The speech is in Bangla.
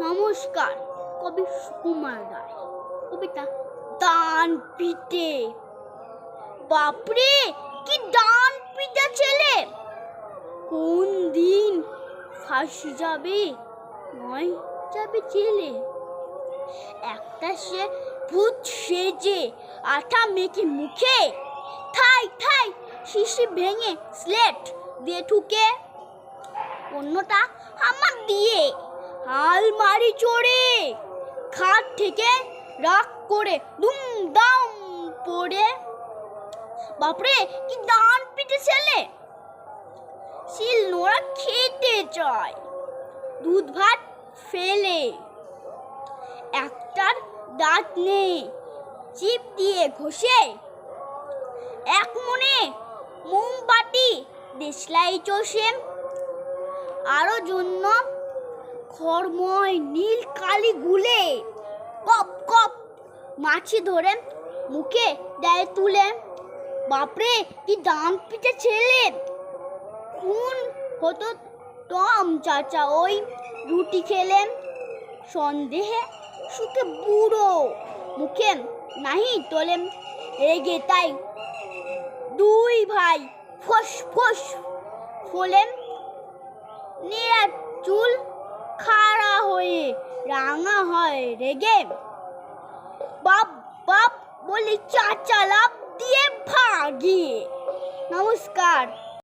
নমস্কার, কবি সুকুমার রায়। কবিতা দান পিটে বাপরে, কি ডান পিটা ছেলে! কোন দিন ফাঁসি যাবে, নয় যাবে জেলে। একটা সে ভূত সেজে, আঠা মেখে মুখে। ঠাই ঠাই শিশি ভেঙে স্লেট দিয়ে ঠুকে। অন্যটা আমার দিয়ে। আলমারি চড়ে খাট থেকে রাগ করে দুম দাম পড়ে। বাপরে, কি ডান পিটে ছেলে? শিল নোড়া খেতে চায়, দুধ ভাত ফেলে। একটার দাঁত নেই চিপ দিয়ে ঘষে। এক মনে মোমবাতি, দেশলাই চষে। আরও জন্য খড়ময় নীল কালি গুলে কপ কপ মাছি ধরে মুখে দেয় তুলে। বাপরে, কি দাম পিঠে ছেলে। খুন হতো টম চাচা ওই রুটি খেলেন সন্দেহে সুখে বুড়ো মুখে নাহি তোলেন রেগে তাই দুই ভাই ফস ফস ফোলেন হয় রেগে। বাপ বাপ বলে চাচা লাভ দিয়ে ভাগিয়ে। নমস্কার।